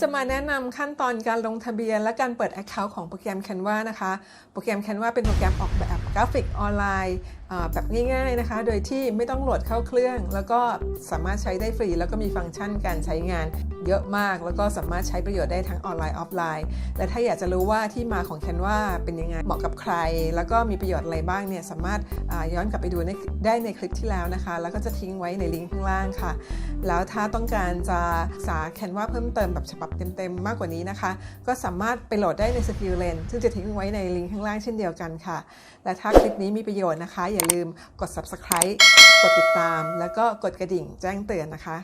จะมาแนะนำขั้นตอนการลงทะเบียน และการเปิด Account ของโปรแกรม Canva นะคะ โปรแกรม Canva เป็นโปรแกรมออกแบบกราฟิกออนไลน์ แบบง่ายๆนะคะ โดยที่ไม่ต้องโหลดเข้าเครื่อง แล้วก็สามารถใช้ได้ฟรี แล้วก็มีฟังก์ชันการใช้งานเยอะมาก แล้วก็สามารถใช้ประโยชน์ได้ทั้งออนไลน์ออฟไลน์ และถ้าอยากจะรู้ว่าที่มาของ Canva เป็นยังไง เหมาะกับใคร แล้วก็มีประโยชน์อะไรบ้างเนี่ย สามารถย้อนกลับไปดูได้ในคลิปที่แล้วนะคะ แล้วก็จะทิ้งไว้ในลิงก์ข้างล่างค่ะ แล้วถ้าต้องการจะศึกษา Canva เพิ่มเติมแบบฉบับเต็มๆ มากกว่านี้นะคะ ก็สามารถไปโหลดได้ใน Skill Lens ซึ่งจะทิ้งไว้ในลิงก์ข้างล่างเช่นเดียวกันค่ะ และถ้าคลิปนี้มีประโยชน์นะคะอย่าลืมกด subscribe กดติดตาม แล้วก็กดกระดิ่งแจ้งเตือนนะคะ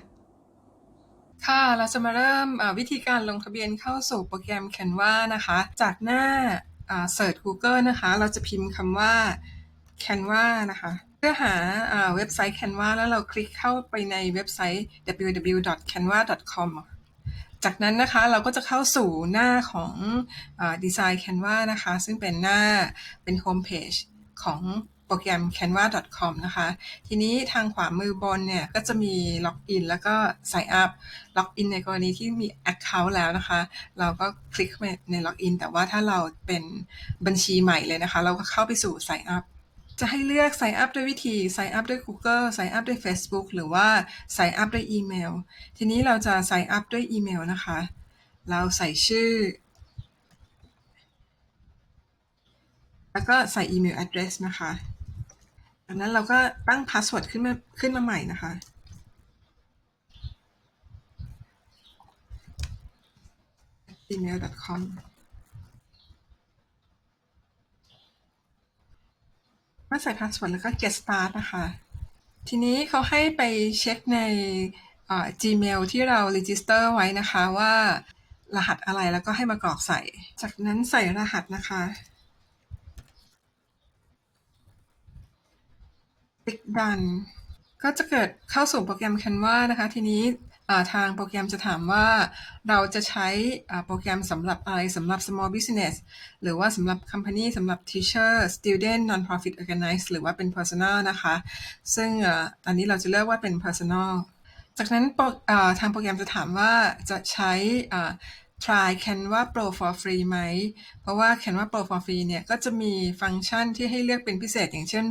ค่ะเราจะมาเริ่มวิธีการลงทะเบียนเข้าสู่โปรแกรม Canva นะคะ จากหน้าเสิร์ช Google นะคะ เราจะพิมพ์คำว่า Canva นะคะเพื่อหาอ่าเว็บไซต์ Canva แล้วเราคลิกเข้าไปในเว็บไซต์ www.canva.com จากนั้นนะคะเราก็จะเข้าสู่หน้าของดีไซน์ Canva นะคะ ซึ่งเป็นหน้าเป็นโฮมเพจของ โปรแกรม canva.com นะคะ ทีนี้ทางขวามือบนเนี่ยก็จะมีล็อกอินแล้วก็ sign up ล็อกอินในกรณีที่มี Account แล้วนะคะ เราก็คลิกในล็อกอินแต่ว่าถ้าเราเป็นบัญชีใหม่เลยนะคะ เราก็เข้าไปสู่ sign up จะให้เลือก sign up ด้วยวิธี sign up ด้วย Google sign up ด้วย Facebook หรือว่า sign up ด้วยอีเมล ทีนี้เราจะ sign up ด้วยอีเมลนะคะ เราใส่ชื่อ แล้วก็ใส่อีเมล address นะคะ จากนั้นเราก็ตั้ง password ขึ้นมาขึ้นมาใหม่นะคะ gmail.com เมื่อใส่ password แล้วก็ get start นะคะ ทีนี้เขาให้ไปเช็คใน Gmail ที่เรา register ไว้นะคะว่ารหัสอะไรแล้วก็ให้มากรอกใส่ จากนั้นใส่รหัสนะคะ คลิกดันก็จะเกิดเข้าสู่โปรแกรม Canva นะคะ ทีนี้ทางโปรแกรมจะถามว่าเราจะใช้โปรแกรมสำหรับอะไรสำหรับ small business หรือว่าสำหรับ company สำหรับ teacher student non-profit organize หรือว่าเป็น personal นะคะ ซึ่งอ่าตอนนี้เราจะเลือกว่าเป็น personal จากนั้นทางโปรแกรมจะถามว่าจะใช้ try Canva Pro for free ไหม เพราะว่า Canva Pro for free เนี่ยก็จะมีฟังก์ชันที่ให้เลือกเป็นพิเศษ อย่างเช่น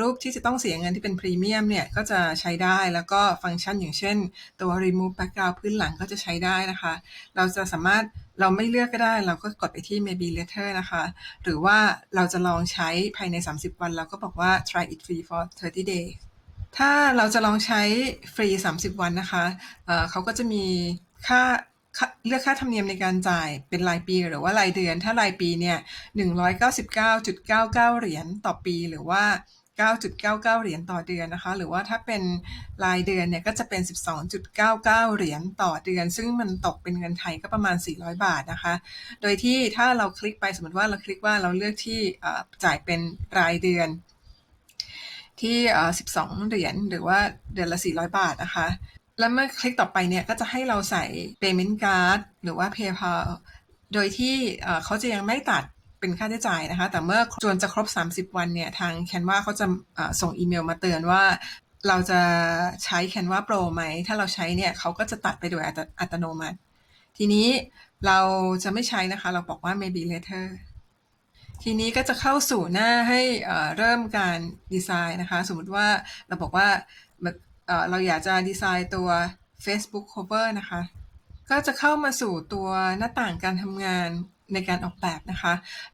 รูปที่จะต้องเสียเงินที่เป็นพรีเมียมเนี่ยก็จะใช้ได้แล้วก็ฟังก์ชันอย่างเช่น ตัว remove background พื้นหลังก็จะใช้ได้นะคะ เราจะสามารถเราไม่เลือกก็ได้ เราก็กดไปที่ maybe later นะคะ หรือว่าเราจะลองใช้ภายใน 30 วัน เราก็บอกว่า try it free for 30 days ถ้าเราจะลองใช้ฟรี 30 วันนะคะเเขาก็จะมีค่า เลือกค่าธรรมเนียมในการจ่ายเป็นรายปีหรือว่ารายเดือน ถ้ารายปีเนี่ย199.99 เหรียญต่อปีหรือว่า9.99 เหรียญต่อเดือนนะคะ หรือว่าถ้าเป็นรายเดือนเนี่ยก็จะเป็น 12.99 เหรียญต่อเดือน ซึ่งมันตกเป็นเงินไทยก็ประมาณ 400 บาทนะคะ โดยที่ถ้าเราคลิกไปสมมติว่าเราคลิกว่าเราเลือกที่จ่ายเป็นรายเดือนที่เอ่อ12 เหรียญหรือว่าเดือนละ 400 บาทนะคะ แล้วเมื่อคลิกต่อไปเนี่ยก็จะให้เราใส่ payment card หรือว่า PayPal โดยที่เขาจะยังไม่ตัดเป็นค่าใช้จ่ายนะคะ แต่เมื่อจวนจะครบ 30 วันเนี่ย ทาง Canva เขาจะส่งอีเมลมาเตือนว่าเราจะใช้ Canva Pro ไหม ถ้าเราใช้เนี่ยเขาก็จะตัดไปโดยอัตอตโนมัติ ทีนี้เราจะไม่ใช้นะคะ เราบอกว่า maybe later ทีนี้ก็จะเข้าสู่หน้าให้เริ่มการดีไซน์นะคะ สมมติว่าเราบอกว่า เราอยากจะดีไซน์ตัว Facebook cover นะคะ ก็จะเข้ามาสู่ตัวหน้าต่างการทำงานในการออกแบบนะคะ